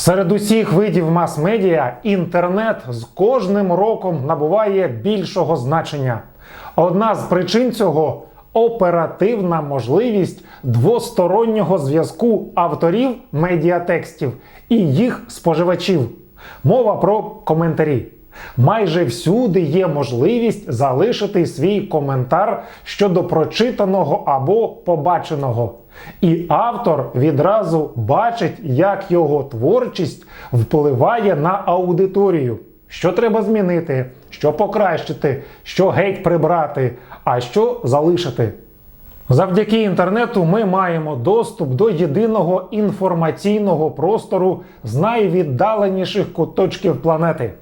Серед усіх видів мас-медіа інтернет з кожним роком набуває більшого значення. Одна з причин цього оперативна можливість двостороннього зв'язку авторів медіатекстів і їх споживачів. Мова про коментарі. Майже всюди є можливість залишити свій коментар щодо прочитаного або побаченого. І автор відразу бачить, як його творчість впливає на аудиторію. Що треба змінити, що покращити, що геть прибрати, а що залишити. Завдяки інтернету ми маємо доступ до єдиного інформаційного простору з найвіддаленіших куточків планети.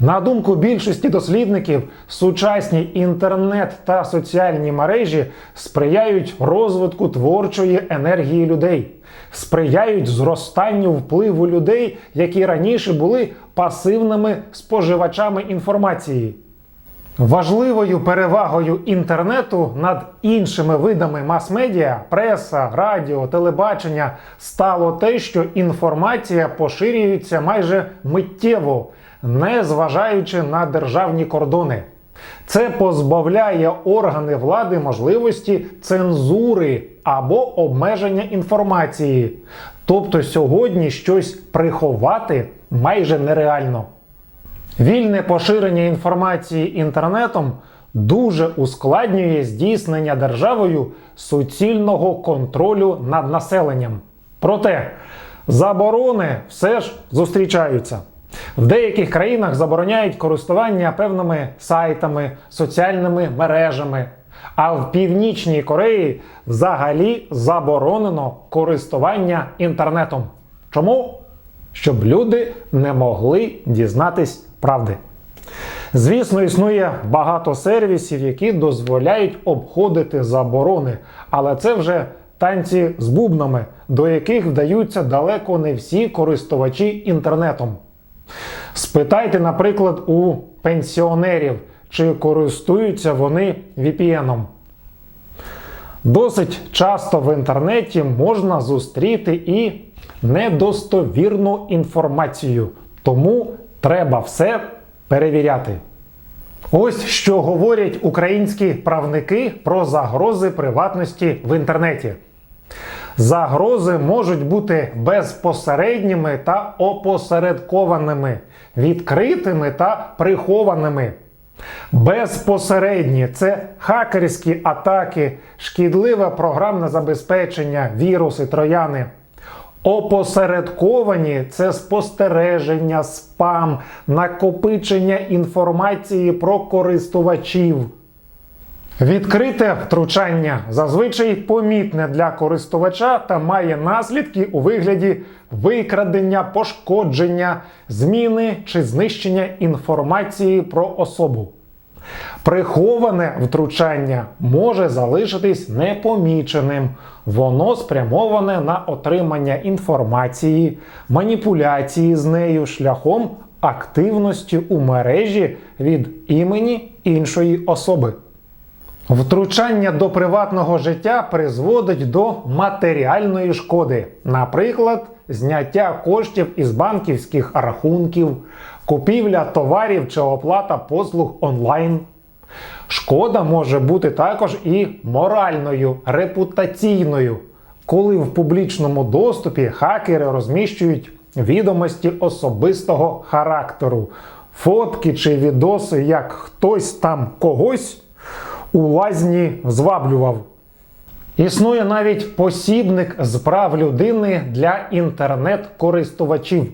На думку більшості дослідників, сучасні інтернет та соціальні мережі сприяють розвитку творчої енергії людей, сприяють зростанню впливу людей, які раніше були пасивними споживачами інформації. Важливою перевагою інтернету над іншими видами мас-медіа, преса, радіо, телебачення стало те, що інформація поширюється майже миттєво, не зважаючи на державні кордони. Це позбавляє органи влади можливості цензури або обмеження інформації. Тобто сьогодні щось приховати майже нереально. Вільне поширення інформації інтернетом дуже ускладнює здійснення державою суцільного контролю над населенням. Проте заборони все ж зустрічаються. В деяких країнах забороняють користування певними сайтами, соціальними мережами. А в Північній Кореї взагалі заборонено користування інтернетом. Чому? Щоб люди не могли дізнатись правди. Звісно, існує багато сервісів, які дозволяють обходити заборони, але це вже танці з бубнами, до яких вдаються далеко не всі користувачі інтернетом. Спитайте, наприклад, у пенсіонерів, чи користуються вони VPN. Досить часто в інтернеті можна зустріти і недостовірну інформацію, тому треба все перевіряти. Ось що говорять українські правники про загрози приватності в інтернеті. Загрози можуть бути безпосередніми та опосередкованими, відкритими та прихованими. Безпосередні це хакерські атаки, шкідливе програмне забезпечення, віруси, трояни. Опосередковані це спостереження, спам, накопичення інформації про користувачів. Відкрите втручання зазвичай помітне для користувача та має наслідки у вигляді викрадення, пошкодження, зміни чи знищення інформації про особу. Приховане втручання може залишитись непоміченим. Воно спрямоване на отримання інформації, маніпуляції з нею шляхом активності у мережі від імені іншої особи. Втручання до приватного життя призводить до матеріальної шкоди, наприклад, зняття коштів із банківських рахунків, купівля товарів чи оплата послуг онлайн. Шкода може бути також і моральною, репутаційною, коли в публічному доступі хакери розміщують відомості особистого характеру, фотки чи відоси, як хтось там когось у лазні зваблював. Існує навіть посібник з прав людини для інтернет-користувачів.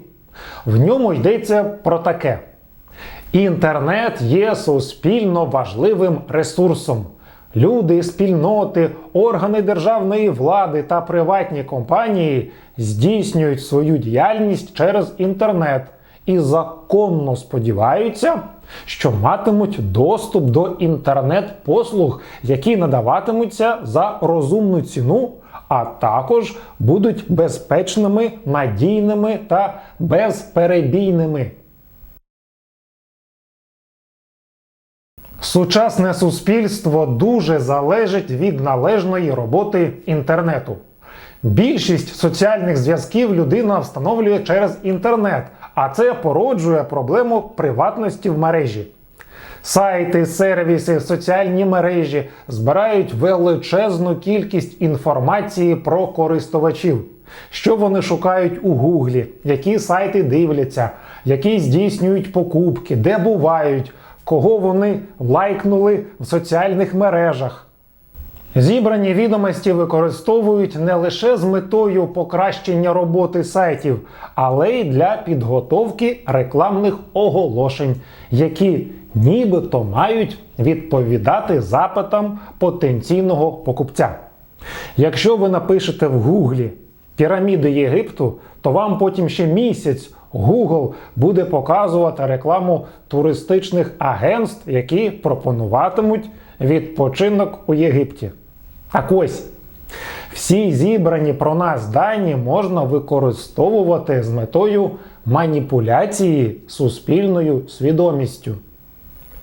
В ньому йдеться про таке: інтернет є суспільно важливим ресурсом. Люди, спільноти, органи державної влади та приватні компанії здійснюють свою діяльність через інтернет і законно сподіваються, що матимуть доступ до інтернет-послуг, які надаватимуться за розумну ціну, а також будуть безпечними, надійними та безперебійними. Сучасне суспільство дуже залежить від належної роботи інтернету. Більшість соціальних зв'язків людина встановлює через інтернет, а це породжує проблему приватності в мережі. Сайти, сервіси, соціальні мережі збирають величезну кількість інформації про користувачів, що вони шукають у Гуглі, які сайти дивляться, які здійснюють покупки, де бувають, кого вони лайкнули в соціальних мережах. Зібрані відомості використовують не лише з метою покращення роботи сайтів, але й для підготовки рекламних оголошень, які нібито мають відповідати запитам потенційного покупця. Якщо ви напишете в Гуглі піраміди Єгипту, то вам потім ще місяць Google буде показувати рекламу туристичних агентств, які пропонуватимуть відпочинок у Єгипті. Так ось, всі зібрані про нас дані можна використовувати з метою маніпуляції суспільною свідомістю.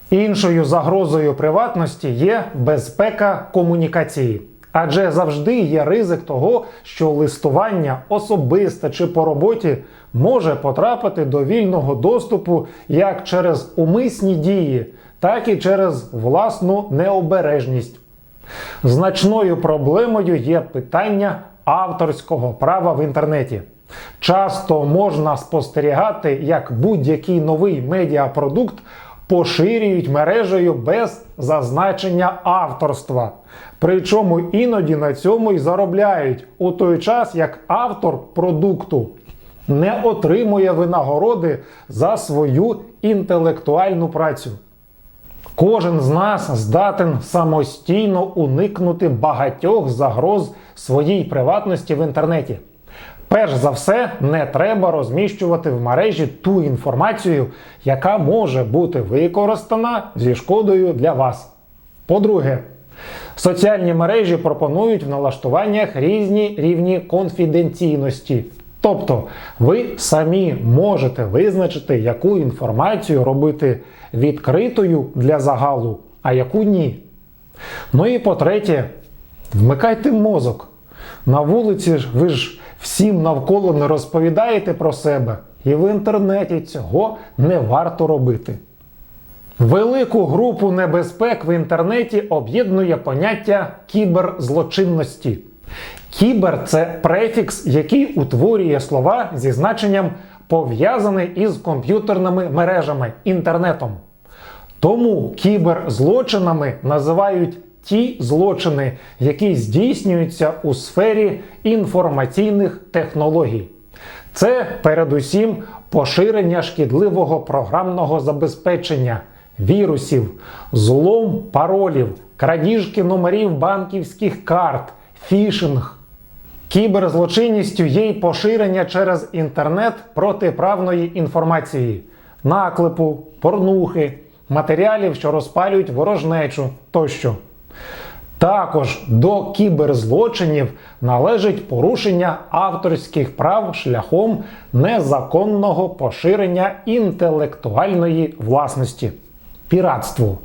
Іншою загрозою приватності є безпека комунікації. Адже завжди є ризик того, що листування особисте чи по роботі може потрапити до вільного доступу як через умисні дії, так і через власну необережність. Значною проблемою є питання авторського права в інтернеті. Часто можна спостерігати, як будь-який новий медіапродукт поширюють мережею без зазначення авторства. Причому іноді на цьому й заробляють у той час, як автор продукту не отримує винагороди за свою інтелектуальну працю. Кожен з нас здатен самостійно уникнути багатьох загроз своїй приватності в інтернеті. Перш за все, не треба розміщувати в мережі ту інформацію, яка може бути використана зі шкодою для вас. По-друге, соціальні мережі пропонують в налаштуваннях різні рівні конфіденційності. Тобто ви самі можете визначити, яку інформацію робити відкритою для загалу, а яку ні. Ну і по-третє, вмикайте мозок. На вулиці ж ви ж всім навколо не розповідаєте про себе, і в інтернеті цього не варто робити. Велику групу небезпек в інтернеті об'єднує поняття кіберзлочинності. Кібер це префікс, який утворює слова зі значенням пов'язаний із комп'ютерними мережами інтернетом. Тому кіберзлочинами називають ті злочини, які здійснюються у сфері інформаційних технологій. Це передусім поширення шкідливого програмного забезпечення, вірусів, злом паролів, крадіжки номерів банківських карт, фішинг. Кіберзлочинністю є й поширення через інтернет протиправної інформації, наклепу, порнухи, матеріалів, що розпалюють ворожнечу тощо. Також до кіберзлочинів належить порушення авторських прав шляхом незаконного поширення інтелектуальної власності, піратству,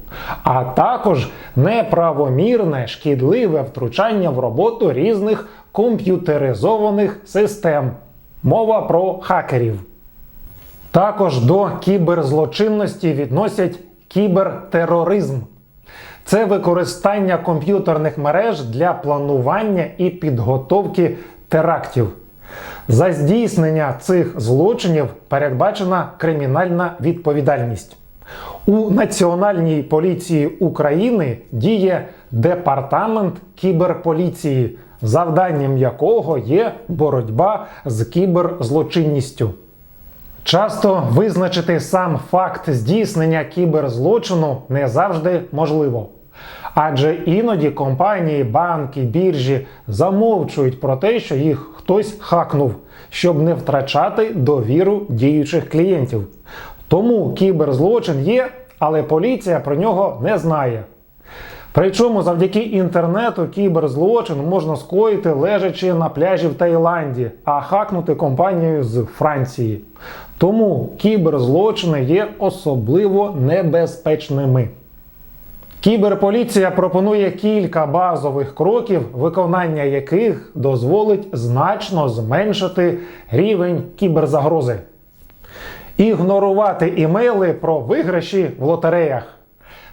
а також неправомірне шкідливе втручання в роботу різних комп'ютеризованих систем. Мова про хакерів. Також до кіберзлочинності відносять кібертероризм. Це використання комп'ютерних мереж для планування і підготовки терактів. За здійснення цих злочинів передбачена кримінальна відповідальність. У Національній поліції України діє департамент кіберполіції, завданням якого є боротьба з кіберзлочинністю. Часто визначити сам факт здійснення кіберзлочину не завжди можливо. Адже іноді компанії, банки, біржі замовчують про те, що їх хтось хакнув, щоб не втрачати довіру діючих клієнтів. Тому кіберзлочин є, але поліція про нього не знає. Причому завдяки інтернету кіберзлочин можна скоїти лежачи на пляжі в Таїланді, а хакнути компанію з Франції. Тому кіберзлочини є особливо небезпечними. Кіберполіція пропонує кілька базових кроків, виконання яких дозволить значно зменшити рівень кіберзагрози. Ігнорувати імейли про виграші в лотереях,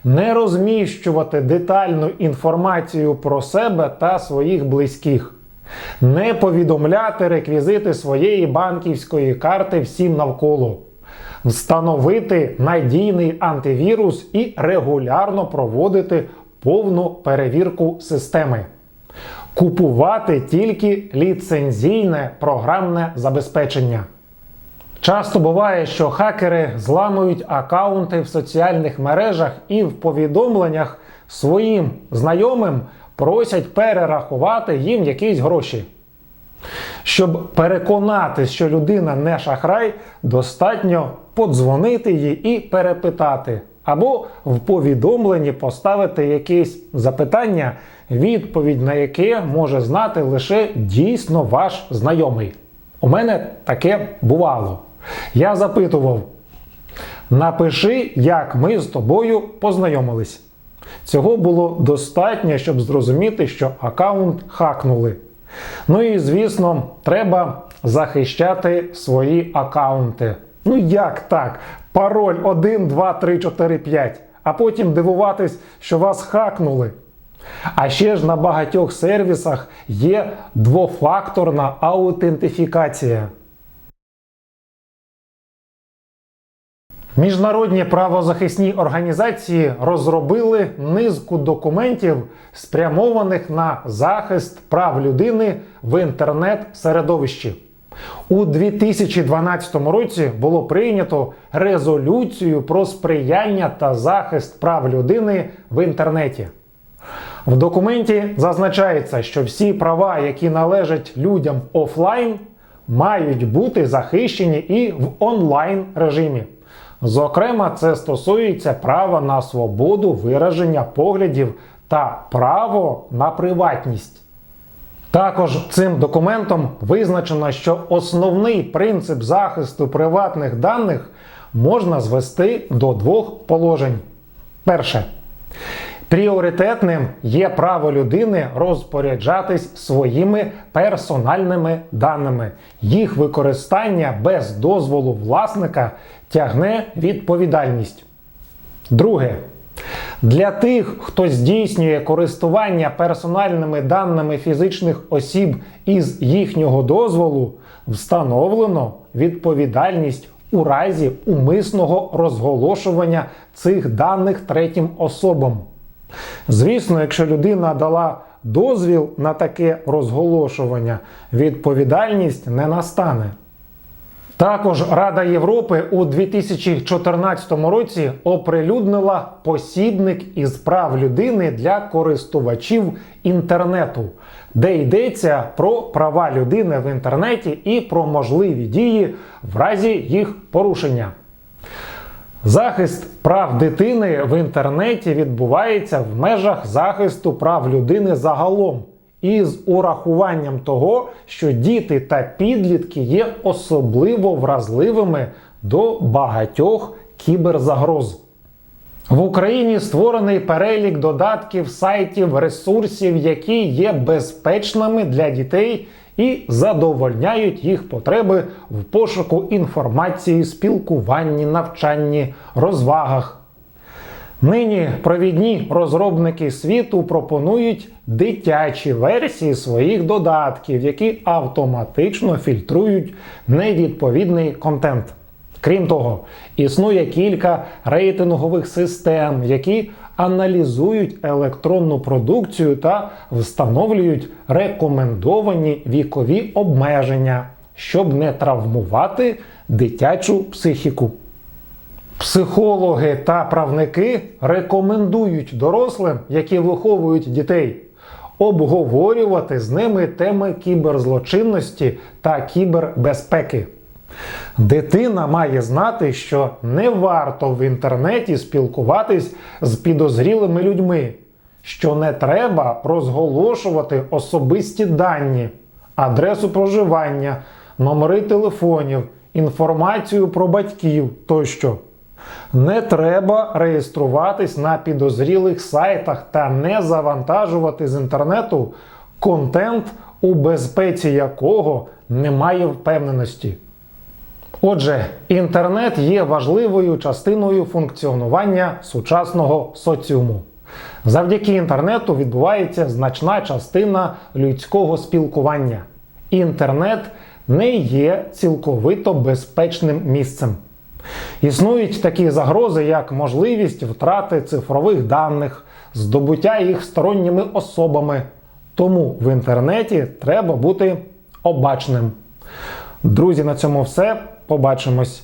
не розміщувати детальну інформацію про себе та своїх близьких, не повідомляти реквізити своєї банківської карти всім навколо, встановити надійний антивірус і регулярно проводити повну перевірку системи. Купувати тільки ліцензійне програмне забезпечення. Часто буває, що хакери зламують акаунти в соціальних мережах і в повідомленнях своїм знайомим просять перерахувати їм якісь гроші. Щоб переконатись, що людина не шахрай, достатньо подзвонити їй і перепитати, або в повідомленні поставити якесь запитання, відповідь на яке може знати лише дійсно ваш знайомий. У мене таке бувало. Я запитував: напиши, як ми з тобою познайомились. Цього було достатньо, щоб зрозуміти, що аккаунт хакнули. Ну і звісно, треба захищати свої аккаунти. Ну як так? Пароль 1, 2, 3, 4, 5, а потім дивуватись, що вас хакнули. А ще ж на багатьох сервісах є двофакторна аутентифікація. Міжнародні правозахисні організації розробили низку документів, спрямованих на захист прав людини в інтернет-середовищі. У 2012 році було прийнято резолюцію про сприяння та захист прав людини в інтернеті. В документі зазначається, що всі права, які належать людям офлайн, мають бути захищені і в онлайн режимі. Зокрема, це стосується права на свободу вираження поглядів та право на приватність. Також цим документом визначено, що основний принцип захисту приватних даних можна звести до двох положень. Перше. Пріоритетним є право людини розпоряджатись своїми персональними даними. Їх використання без дозволу власника тягне відповідальність. Друге. Для тих, хто здійснює користування персональними даними фізичних осіб із їхнього дозволу, встановлено відповідальність у разі умисного розголошування цих даних третім особам. Звісно, якщо людина дала дозвіл на таке розголошування, відповідальність не настане. Також Рада Європи у 2014 році оприлюднила посібник із прав людини для користувачів інтернету, де йдеться про права людини в інтернеті і про можливі дії в разі їх порушення. Захист прав дитини в інтернеті відбувається в межах захисту прав людини загалом, із урахуванням того, що діти та підлітки є особливо вразливими до багатьох кіберзагроз. В Україні створений перелік додатків, сайтів, ресурсів, які є безпечними для дітей і задовольняють їх потреби в пошуку інформації, спілкуванні, навчанні, розвагах. Нині провідні розробники світу пропонують дитячі версії своїх додатків, які автоматично фільтрують невідповідний контент. Крім того, існує кілька рейтингових систем, які аналізують електронну продукцію та встановлюють рекомендовані вікові обмеження, щоб не травмувати дитячу психіку. Психологи та правники рекомендують дорослим, які виховують дітей, обговорювати з ними теми кіберзлочинності та кібербезпеки. Дитина має знати, що не варто в інтернеті спілкуватись з підозрілими людьми, що не треба розголошувати особисті дані, адресу проживання, номери телефонів, інформацію про батьків тощо. Не треба реєструватись на підозрілих сайтах та не завантажувати з інтернету контент, у безпеці якого немає впевненості. Отже, інтернет є важливою частиною функціонування сучасного соціуму. Завдяки інтернету відбувається значна частина людського спілкування. Інтернет не є цілковито безпечним місцем. Існують такі загрози, як можливість втрати цифрових даних, здобуття їх сторонніми особами. Тому в інтернеті треба бути обачним. Друзі, на цьому все. Побачимось